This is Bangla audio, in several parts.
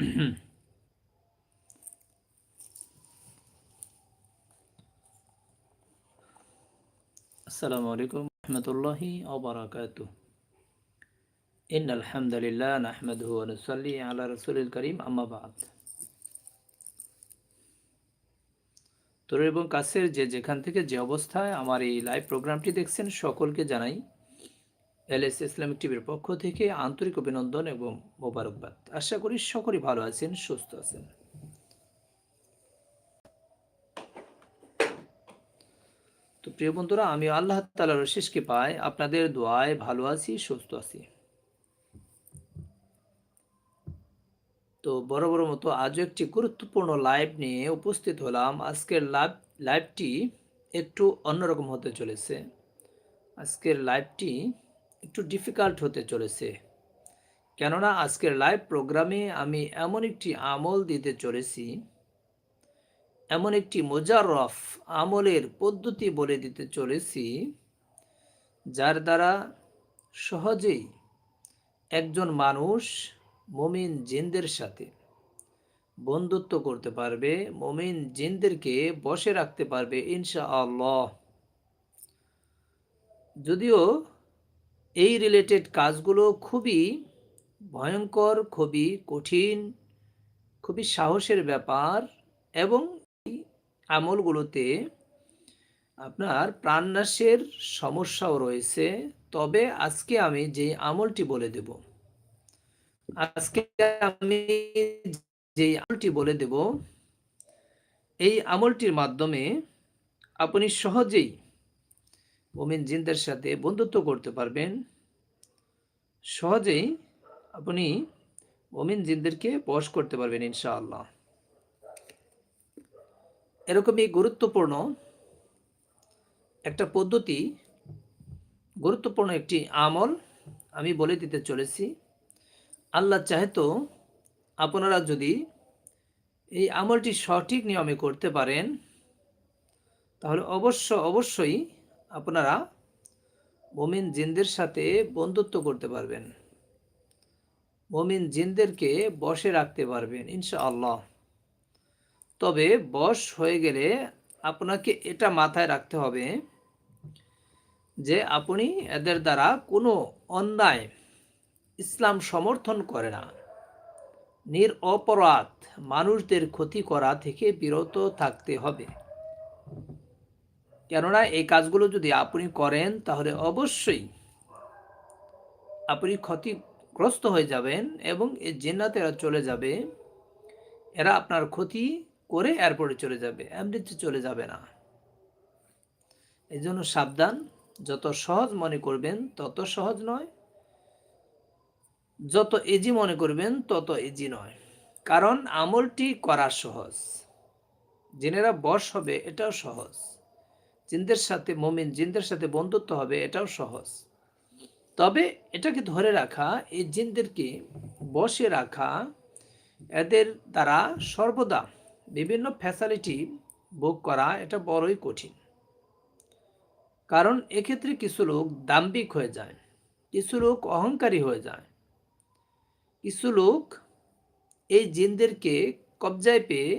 আসসালামু আলাইকুম রহমতুল্লাহি ওবরাকাত ইন আলহামদুলিল্লাহ নাহমাদুহু ওয়া নুসাল্লি আলা রাসূলিল কারীম আম্মা বাদ দূর এবং কাছের যে যেখান থেকে যে অবস্থায় আমার এই লাইভ প্রোগ্রামটি দেখছেন, সকলকে জানাই এল এস ইসলামিক টিভির পক্ষ থেকে আন্তরিক অভিনন্দন এবং মোবারকবাদ। আশা করি সকলেই ভালো আছেন, সুস্থ আছেন। তো প্রিয় বন্ধুরা, আমি আল্লাহ তালার শেষকে পাই আপনাদের দোয়ায় ভালো আছি, সুস্থ আছি। তো বড় বড় মতো আজও একটি গুরুত্বপূর্ণ লাইভ নিয়ে উপস্থিত হলাম। আজকের লাইভ, লাইভটি একটু অন্যরকম হতে চলেছে। আজকের লাইভটি একটু ডিফিকাল্ট হতে চলেছে। কেননা আজকের লাইভ প্রোগ্রামে আমি এমন একটি আমল দিতে চলেছি, এমন একটি মোজাররফ আমলের পদ্ধতি বলে দিতে চলেছি, যার দ্বারা সহজেই একজন মানুষ মমিন জিনদের সাথে বন্ধুত্ব করতে পারবে, মমিন জিনদেরকে বসে রাখতে পারবে ইনশা আল্লাহ যদিও এই রিলেটেড কাজগুলো খুবই ভয়ঙ্কর, খুবই কঠিন, খুবই সাহসের ব্যাপার এবং আমলগুলোতে আপনার প্রাণনাশের সমস্যাও রয়েছে। তবে আজকে আমি যে আমলটি বলে দেব, আজকে আমি যে আমলটি বলে দেব, এই আমলটির মাধ্যমে আপনি সহজেই মোমিন জিনদের সাথে বন্ধুত্ব করতে পারবেন। সহজেই আপনি মোমিন জিনদেরকে বশ করতে পারবেন ইনশাআল্লাহ। এরকমই গুরুত্বপূর্ণ একটা পদ্ধতি, গুরুত্বপূর্ণ একটি আমল আমি বলে দিতে চলেছি। আল্লাহ চাহেতো আপনারা যদি এই আমলটি সঠিক নিয়মে করতে পারেন, তাহলে অবশ্য অবশ্যই আপনারা মমিন জিনদের সাথে বন্ধুত্ব করতে পারবেন। মমিন জিনদেরকে বসে রাখতে পারবেন ইনশা আল্লাহ তবে বশ হয়ে গেলে আপনাকে এটা মাথায় রাখতে হবে যে আপনি এদের দ্বারা কোনো অন্যায় ইসলাম সমর্থন করে না। নির অপরাধ মানুষদের ক্ষতি করা থেকে বিরত থাকতে হবে। কেননা এই কাজগুলো যদি আপনি করেন, তাহলে অবশ্যই আপনি ক্ষতিগ্রস্ত হয়ে যাবেন এবং এই জেন্নাতেরা চলে যাবে। এরা আপনার ক্ষতি করে এয়ারপোর্টে চলে যাবে, এমনিতে চলে যাবে না। এই জন্য সাবধান, যত সহজ মনে করবেন, তত সহজ নয়। যত এজি মনে করবেন, তত এজি নয়। কারণ আমলটি করা সহজ। জেনেরা বশ হবে, এটাও সহজ। জিনদের সাথে, মমিন জিনদের সাথে বন্ধুত্ব হবে, এটাও সহজ। তবে এটাকে ধরে রাখা, এই জিনদেরকে বসে রাখা, এদের দ্বারা সর্বদা বিভিন্ন ফ্যাসিলিটি বুক করা, এটা বড়ই কঠিন। কারণ এক্ষেত্রে কিছু লোক দাম্বিক হয়ে যায়, কিছু লোক অহংকারী হয়ে যায়, কিছু লোক এই জিনদেরকে কবজায় পেয়ে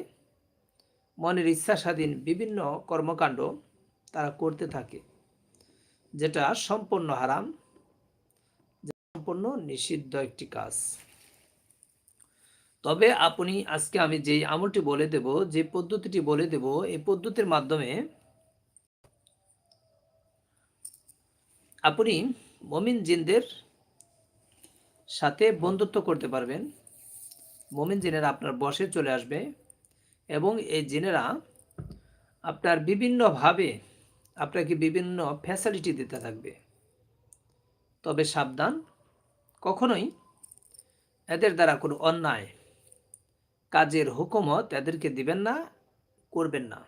মনের ইচ্ছা স্বাধীন বিভিন্ন কর্মকাণ্ড তারা করতে থাকে, যেটা সম্পূর্ণ হারাম সম্পূর্ণ নিষিদ্ধ একটি কাজ। তবে আপনি আজকে আমি যে আমলটি বলে দেব, যে পদ্ধতিটি বলে দেব, এই পদ্ধতির মাধ্যমে আপনি মমিন জিনদের সাথে বন্ধুত্ব করতে পারবেন। মমিন জিনেরা আপনার বসে চলে আসবে এবং এই জিনেরা আপনার বিভিন্নভাবে আপনাকে বিভিন্ন ফ্যাসিলিটি দিতে থাকবে। তবে সাবধান, কখনোই এদের দ্বারা কোনো অন্যায় কাজের হুকুমত এদেরকে দিবেন না, করবেন না।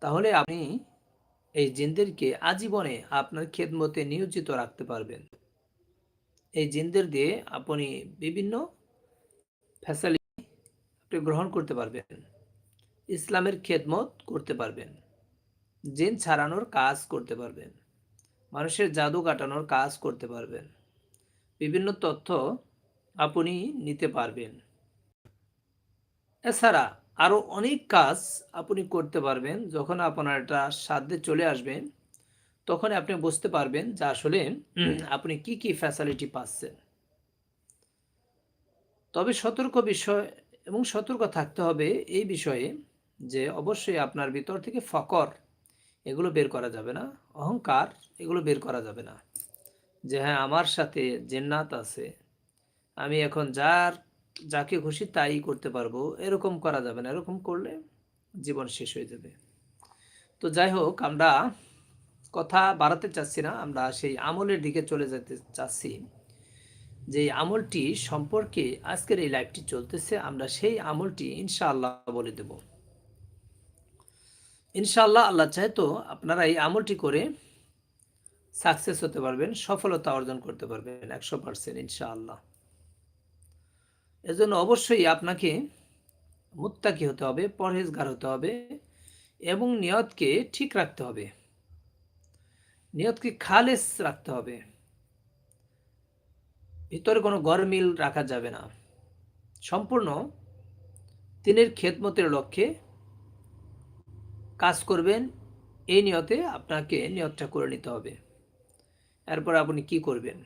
তাহলে আপনি এই জিনদেরকে আজীবনে আপনার খেদমতে নিয়োজিত রাখতে পারবেন। এই জিনদের দিয়ে আপনি বিভিন্ন ফ্যাসিলিটি আপনি গ্রহণ করতে পারবেন। ইসলামের খেদমত করতে পারবেন। জিন ছাড়ানোর কাজ করতে পারবেন। মানুষের জাদু কাটানোর কাজ করতে পারবেন। বিভিন্ন তথ্য আপনি নিতে পারবেন। এছাড়া আরও অনেক কাজ আপনি করতে পারবেন। যখন আপনার এটা সাধ্যে চলে আসবেন তখন আপনি বুঝতে পারবেন যে আসলে আপনি কি কি ফ্যাসিলিটি পাচ্ছেন। তবে সতর্ক বিষয় এবং সতর্ক থাকতে হবে এই বিষয়ে যে অবশ্যই আপনার ভিতর থেকে ফকর এগুলো বের করা যাবে না। অহংকার, এগুলো বের করা যাবে না। যে হ্যাঁ আমার সাথে জেন্নাত আছে। আমি এখন যার, যাকে খুশি তাই করতে পারব। এরকম করা যাবে না। এরকম করলে জীবন শেষ হয়ে যাবে। তো যাই হোক, আমরা কথা বাড়াতে চাচ্ছি না। আমরা সেই আমলের দিকে চলে যেতে চাচ্ছি। যে আমলটি সম্পর্কে আজকের এই লাইভটি চলতেছে, আমরা সেই আমলটি ইনশাআল্লাহ বলে দেব। ইনশাআল্লাহ আল্লাহ চাহে তো আপনারা এই আমলটি করে সাকসেস হতে পারবেন, সফলতা অর্জন করতে পারবেন একশো পার্সেন্ট ইনশাআল্লাহ। এজন্য অবশ্যই আপনাকে মুত্তাকি হতে হবে, পরহেজগার হতে হবে এবং নিয়তকে ঠিক রাখতে হবে। নিয়তকে খালেস রাখতে হবে। ভিতরে কোনো গরমিল রাখা যাবে না। সম্পূর্ণ তিনের খেদমতের লক্ষ্যে কাজ করবেন, এই নিয়তে আপনাকে নিয়তটা করে নিতে হবে। এরপর আপনি কি করবেন?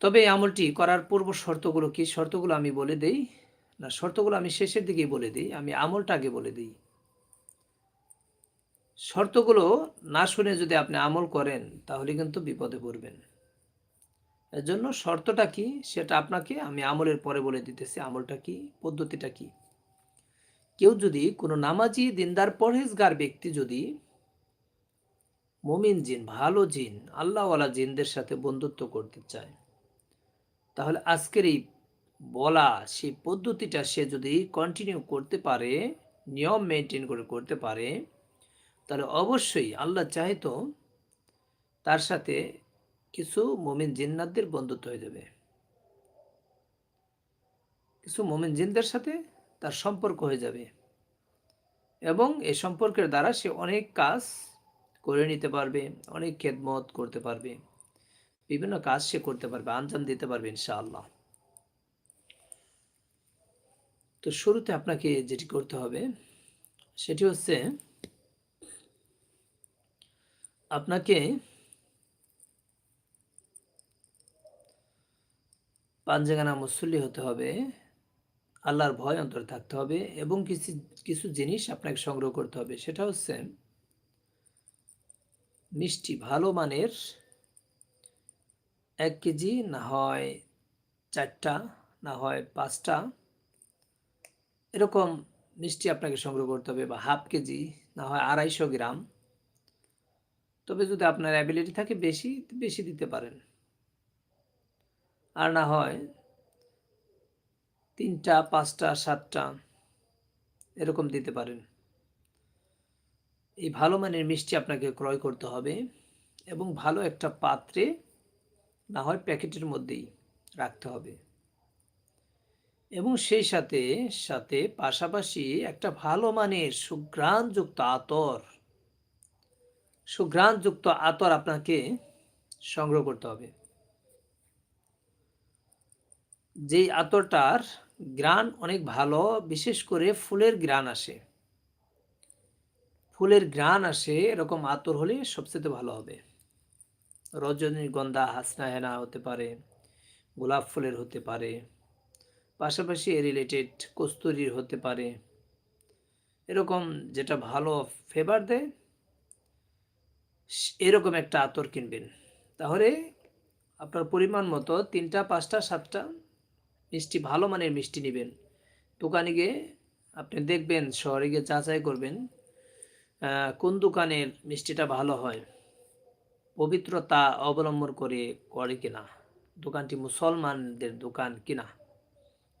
তবে এই আমলটি করার পূর্ব শর্তগুলো কি? শর্তগুলো আমি বলে দেই। না, শর্তগুলো আমি শেষের দিকে বলে দিই। আমি আমলটা আগে বলে দিই। শর্তগুলো না শুনে যদি আপনি আমল করেন, তাহলে কিন্তু বিপদে পড়বেন। এর জন্য শর্তটা কি? সেটা আপনাকে আমি আমলের পরে বলে দিতেছি। আমলটা কি? পদ্ধতিটা কি? কেউ যদি কোনো নামাজি, দিনদার, পরহেজগার ব্যক্তি যদি মমিন জিন, ভালো জিন, আল্লাহওয়ালা জিনদের সাথে বন্ধুত্ব করতে চায়, তাহলে আজকের এই বলা সেই পদ্ধতিটা সে যদি কন্টিনিউ করতে পারে, নিয়ম মেনটেন করে করতে পারে, তাহলে অবশ্যই আল্লাহ চাইতো তার সাথে কিছু মমিন জিন্নাতদের বন্ধুত্ব হয়ে যাবে। কিছু মমিন জিনদের সাথে তার সম্পর্ক হয়ে যাবে। এবং এই সম্পর্কের দ্বারা সে অনেক কাজ করে নিতে পারবে, অনেক খেদমত করতে পারবে। বিভিন্ন কাজ সে করতে পারবে, আঞ্জাম দিতে পারবে ইনশাআল্লাহ। তো শুরুতে আপনাকে যেটি করতে হবে, সেটি হচ্ছে আপনাকে পাঞ্জাগানা মুসল্লি হতে হবে। আল্লাহর ভয় অন্তরে থাকতে হবে এবং কিছু কিছু জিনিস আপনাকে সংগ্রহ করতে হবে। সেটা হচ্ছে মিষ্টি ভালো মানের এক কেজি না হয় চারটা, না হয় পাঁচটা, এরকম মিষ্টি আপনাকে সংগ্রহ করতে হবে বা হাফ কেজি, না হয় আড়াইশো গ্রাম। তবে যদি আপনার অ্যাবিলিটি থাকে বেশি বেশি দিতে পারেন। আর না হয় তিনটা, পাঁচটা, সাতটা, এরকম দিতে পারেন। এই ভালো মানের মিষ্টি আপনাকে ক্রয় করতে হবে এবং ভালো একটা পাত্রে না হয় প্যাকেটের মধ্যেই রাখতে হবে। এবং সেই সাথে সাথে পাশাপাশি একটা ভালো মানের সুঘ্রাণযুক্ত আতর সুঘ্রাণযুক্ত আতর আপনাকে সংগ্রহ করতে হবে। যেই আতরটার গ্রান অনেক ভালো, বিশেষ করে ফুলের গ্রান আসে। ফুলের গ্রান আসে এরকম আতর হলে সবচেয়ে ভালো হবে। রজনীগন্ধা হাসনা হেনা হতে পারে, গোলাপ ফুলের হতে পারে, পাশাপাশি এ রিলেটেড কস্তুরির হতে পারে। এরকম যেটা ভালো ফেভার দেয়, এরকম একটা আতর কিনবেন। তাহলে আপনার পরিমাণ মতো তিনটা, পাঁচটা, সাতটা মিষ্টি, ভালো মানের মিষ্টি নেবেন। দোকানে গিয়ে আপনি দেখবেন, শহরে গিয়ে যাচাই করবেন কোন দোকানের মিষ্টিটা ভালো হয়। পবিত্রতা অবলম্বন করে করে কিনা, দোকানটি মুসলমানদের দোকান কিনা,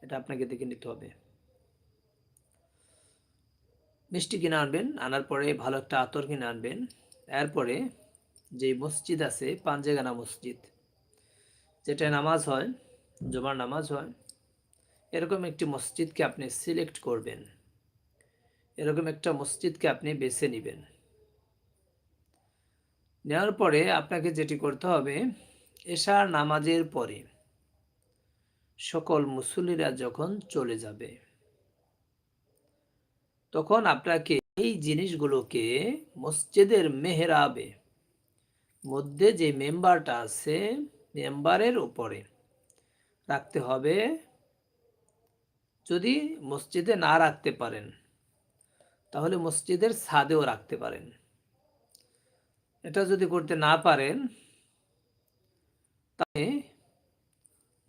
এটা আপনাকে দেখে নিতে হবে। মিষ্টি কিনে আনবেন, আনার পরে ভালো একটা আতর কিনে আনবেন। এরপরে যে মসজিদ আছে পাঞ্জেগানা মসজিদ যেটা নামাজ হয় জমার নামাজ হয়, এরকম একটি মসজিদকে আপনি সিলেক্ট করবেন। এরকম একটা মসজিদকে আপনি বেছে নেবেন। নেওয়ার পরে আপনাকে যেটি করতে হবে, এশার নামাজের পরে সকল মুসল্লিরা যখন চলে যাবে, তখন আপনাকে এই জিনিসগুলোকে মসজিদের মেহরাবে, মধ্যে যে মেম্বারটা আছে, মেম্বারের উপরে রাখতে হবে। যদি মসজিদে না রাখতে পারেন, তাহলে মসজিদের ছাদেও রাখতে পারেন। এটা যদি করতে না পারেন, তাহলে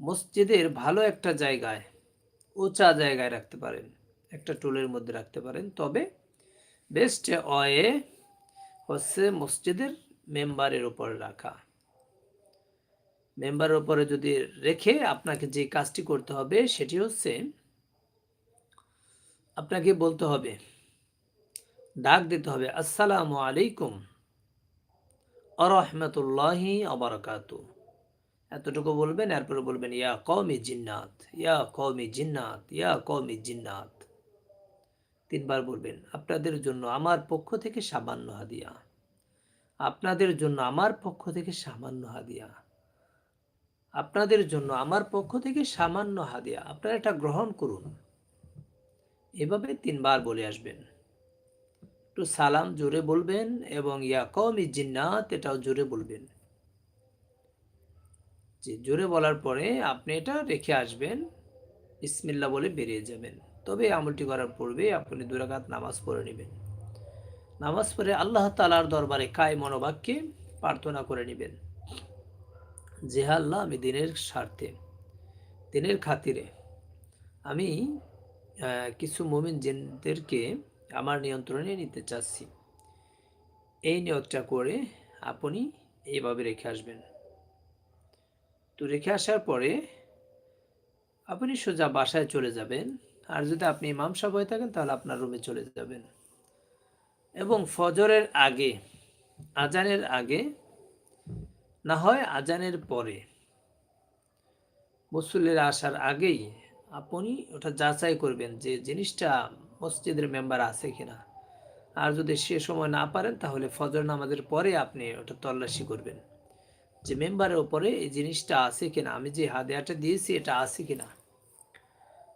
মসজিদের ভালো একটা জায়গায়, উঁচা জায়গায় রাখতে পারেন, একটা টুলের মধ্যে রাখতে পারেন। তবে বেস্ট অয়ে হচ্ছে মসজিদের মেম্বারের উপর রাখা। মেম্বারের উপরে যদি রেখে আপনাকে যে কাজটি করতে হবে, সেটি হচ্ছে আপনাকে বলতে হবে, ডাক দিতে হবে, আসসালামু আলাইকুম, আরহামতুল্লাহি আবরকাত এতটুকু বলবেন, এরপরে বলবেন, ইয়া কওমি জিন্নাত, ইয়া কওমি জিন্নাত, ইয়া কওমি জিন্নাত। তিনবার বলবেন, আপনাদের জন্য আমার পক্ষ থেকে সামান্য হাদিয়া। আপনাদের জন্য আমার পক্ষ থেকে সামান্য হাদিয়া। আপনাদের জন্য, আমার পক্ষ থেকে সামান্য হাদিয়া, আপনারা এটা গ্রহণ করুন। এভাবে তিনবার বলে আসবেন। একটু সালাম জোরে বলবেন এবং ইয়া কওমি জিন্নাত, এটাও জোরে বলবেন। যে জোরে বলার পরে আপনি এটা রেখে আসবেন ইসমিল্লা বলে বেরিয়ে যাবেন। তবে আমলটি করার পূর্বে আপনি দুরাকাত নামাজ পড়ে নেবেন। নামাজ পড়ে আল্লাহ তালার দরবারে কায় মনোবাক্যে প্রার্থনা করে নেবেন। আল্লাহ আমি দিনের স্বার্থে, দিনের খাতিরে আমি কিছু মোমিন জিনদেরকে আমার নিয়ন্ত্রণে নিতে চাচ্ছি। এই নিয়তটা করে আপনি এইভাবে রেখে আসবেন। তো রেখে আসার পরে আপনি সোজা বাসায় চলে যাবেন। আর যদি আপনি ইমাম সাহেব হয়ে থাকেন, তাহলে আপনার রুমে চলে যাবেন। এবং ফজরের আগে, আজানের আগে না হয় আজানের পরে। মুসল্লিরা আসার আগেই আপনি ওটা যাচাই করবেন যে জিনিসটা মসজিদের মেম্বার আছে কিনা। আর যদি সে সময় না পারেন, তাহলে ফজর নামাজের পরে আপনি ওটা তল্লাশি করবেন। যে মেম্বারের ওপরে এই জিনিসটা আছে কিনা, আমি যে হাদিয়াটা দিয়েছি এটা আছে কিনা।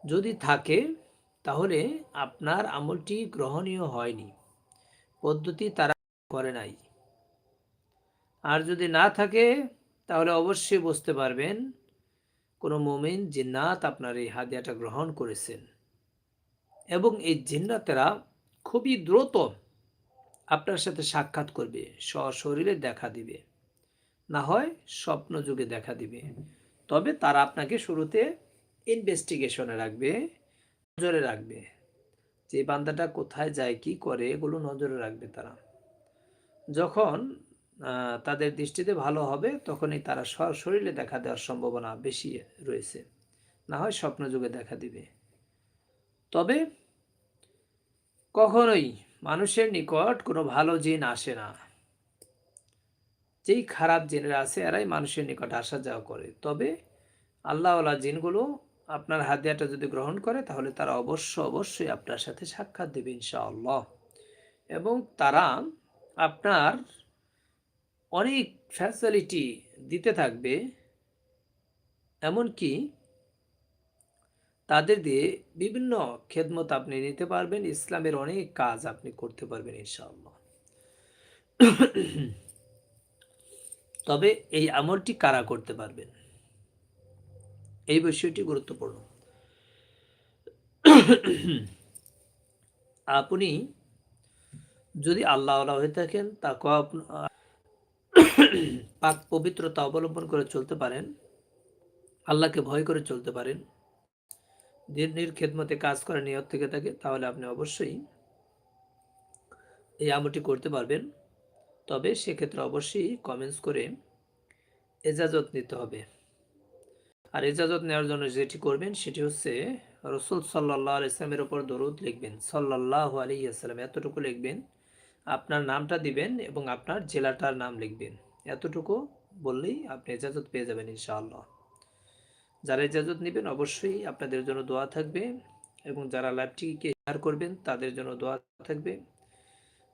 যদি থাকে, তাহলে আপনার আমলটি গ্রহণীয় হয়নি। পদ্ধতি তারা করে নাই। আর যদি না থাকে, তাহলে অবশ্যই বুঝতে পারবেন, কোনো মোমিন জিন্নাত আপনার এই হাদিয়াটা গ্রহণ করেছেন। এবং এই জিন্নাতেরা খুবই দ্রুত আপনার সাথে সাক্ষাৎ করবে, সশরীরে দেখা দিবে। না হয় স্বপ্ন যুগে দেখা দিবে। তবে তারা আপনাকে শুরুতে ইনভেস্টিগেশনে রাখবে, নজরে রাখবে। যে বান্দাটা কোথায় যায়, কি করে, এগুলো নজরে রাখবে তারা। যখন তাদের দৃষ্টিতে ভালো হবে, তখনই তারা শরীরে দেখা দেওয়ার সম্ভাবনা বেশি রয়েছে। না হয় স্বপ্ন যুগে দেখা দিবে। তবে কখনোই মানুষের নিকট কোনো ভালো জিন আসে না। যেই খারাপ জিনেরা আছে, এরাই মানুষের নিকট আসা যাওয়া করে। তবে আল্লাহওয়ালা জিনগুলো আপনার হাদিয়াটা যদি গ্রহণ করে, তাহলে তারা অবশ্য অবশ্যই আপনার সাথে সাক্ষাৎ দেবে ইনশাআল্লাহ। এবং তারা আপনার অনেক ফ্যাসিলিটি দিতে থাকবে, এমনকি তাদের দিয়ে বিভিন্ন খেদমত আপনি নিতে পারবেন, ইসলামের অনেক কাজ আপনি করতে পারবেন ইনশাআল্লাহ। তবে এই আমলটি কারা করতে পারবেন? এই বিষয়টি গুরুত্বপূর্ণ। আপনি যদি আল্লাহ হয়ে থাকেন তাকে পাক পবিত্রতা অবলম্বন করে চলতে পারেন, আল্লাহকে ভয় করে চলতে পারেন দিনের খেদমতে কাজ করার নিয়ত থেকে থাকে, তাহলে আপনি অবশ্যই এই আমলটি করতে পারবেন। তবে সেক্ষেত্রে অবশ্যই কমেন্টস করে এজাজত নিতে হবে। আর এজাজত নেওয়ার জন্য যেটি করবেন, সেটি হচ্ছে রসুল সাল্লাহ ইসলামের ওপর দরুদ লিখবেন। সাল্লাহ আলী আসসালাম এতটুকু লিখবেন, আপনার নামটা দিবেন এবং আপনার জেলাটার নাম লিখবেন। এতটুকু বললেই আপনি এজাজত পেয়ে যাবেন ইনশাআল্লাহ। যারা ইজাজত নেবেন অবশ্যই আপনাদের জন্য দোয়া থাকবে এবং যারা লাইভটিকে শেয়ার করবেন তাদের জন্য দোয়া থাকবে।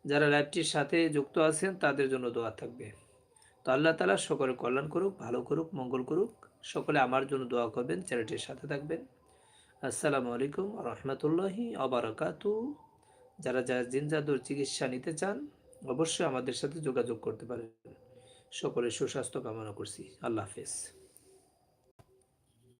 যারা লাইভটির সাথে যুক্ত আছেন তাদের জন্য দোয়া থাকবে। তো আল্লাহ তালা সকলে কল্যাণ করুক, ভালো করুক, মঙ্গল করুক। সকলে আমার জন্য দোয়া করবেন, চ্যানেলটির সাথে থাকবেন। আসসালামু আলাইকুম রহমতুল্লাহি আবরাকাতু যারা যারা জিন জাদুর চিকিৎসা নিতে চান, অবশ্যই আমাদের সাথে যোগাযোগ করতে পারেন। সকলের সুস্বাস্থ্য কামনা করছি আল্লাহ হাফেজ